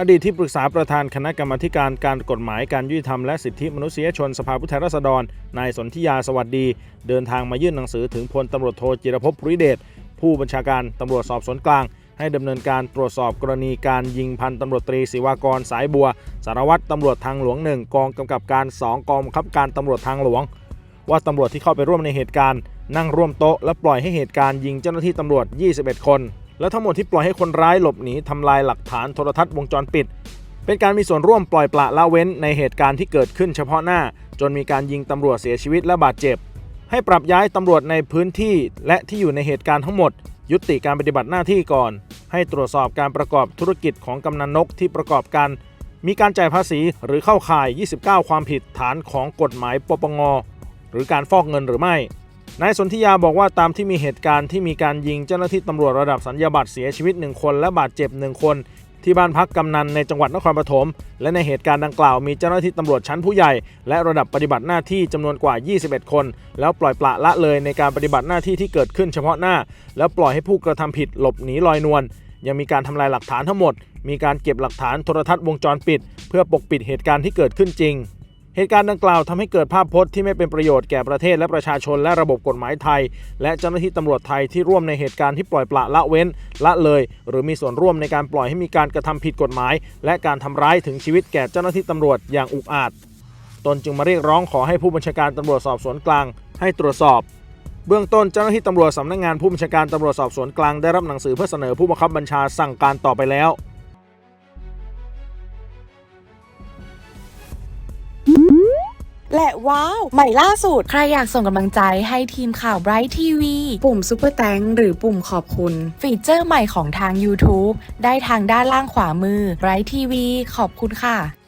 อดีตที่ปรึกษาประธานคณะกรรมาการการกฎหมายการยุติธรรมและสิทธิมนุษยชนสภาผู้แทนราษฎร นายสนธิยาสวัสดี เดินทางมายื่นหนังสือถึงพลตำรวจโทจิรภพภูริเดชผู้บัญชาการตำรวจสอบสวนกลาง ให้ดำเนินการตรวจสอบกรณีการยิงพันตำรวจตรีศิวากรสายบัว สารวัตรตำรวจทางหลวงหนึ่งกองกำกับการ 2 กองบังคับการตำรวจทางหลวง ว่าตำรวจที่เข้าไปร่วมในเหตุการณ์ นั่งร่วมโต๊ะและปล่อยให้เหตุการณ์ยิงเจ้าหน้าที่ตำรวจ 21 คน และทั้งหมดที่ปล่อยให้คนร้ายหลบหนีทำลายหลักฐานโทรทัศน์วงจรปิด เป็นการมีส่วนร่วมปล่อยปละละเว้นในเหตุการณ์ที่เกิดขึ้นเฉพาะหน้า จนมีการยิงตำรวจเสียชีวิตและบาดเจ็บ ให้ปรับย้ายตำรวจในพื้นที่และที่อยู่ในเหตุการณ์ทั้งหมด ยุติการปฏิบัติหน้าที่ก่อน ให้ตรวจสอบการประกอบธุรกิจของกำนันนกที่ประกอบกัน มีการจ่ายภาษีหรือเข้าข่าย 29 ความผิดฐานของกฎหมายปปงหรือการฟอกเงินหรือไม่ นายสนธิยาบอกว่าตามที่มีเหตุการณ์ที่มีการยิงเจ้าหน้าที่ตำรวจระดับสัญญาบัตรเสียชีวิต 1 คน และบาดเจ็บ 1 คน ที่บ้านพักกำนันในจังหวัดนครปฐมและในเหตุการณ์ดังกล่าวมีเจ้าหน้าที่ตำรวจชั้นผู้ใหญ่ และระดับปฏิบัติหน้าที่จำนวนกว่า 21 คน แล้วปล่อยปละละเลยในการปฏิบัติหน้าที่ที่เกิดขึ้นเฉพาะหน้า แล้วปล่อยให้ผู้กระทำผิดหลบหนีลอยนวลยังมีการทำลายหลักฐานทั้งหมด มีการเก็บหลักฐานโทรทัศน์วงจรปิด เพื่อปกปิดเหตุการณ์ที่เกิดขึ้นจริง เหตุการณ์ดังกล่าวทำให้เกิดภาพพจน์ที่ไม่เป็นประโยชน์แก่ประเทศและประชาชนและระบบกฎหมายไทย และเจ้าหน้าที่ตำรวจไทยที่ร่วมในเหตุการณ์ที่ปล่อยปละละเว้น ละเลย หรือมีส่วนร่วมในการปล่อยให้มีการกระทำผิดกฎหมาย และการทำร้ายถึงชีวิตแก่เจ้าหน้าที่ตำรวจอย่างอุกอาจตนจึงมาเรียกร้องขอให้ผู้บัญชาการตำรวจสอบสวนกลาง ให้ตรวจสอบเบื้องต้นเจ้าหน้าที่ตำรวจสำนักงานผู้บัญชาการตำรวจสอบสวนกลางได้รับหนังสือเพื่อเสนอผู้บังคับบัญชาสั่งการต่อไปแล้ว และว้าว ใหม่ล่าสุด ใครอยากส่งกำลังใจให้ทีมข่าว Bright TV ปุ่ม Super t h a n k หรือปุ่มขอบคุณ ฟีเจอร์ใหม่ของทาง YouTube ได้ทางด้านล่างขวามือ Bright TV ขอบคุณค่ะ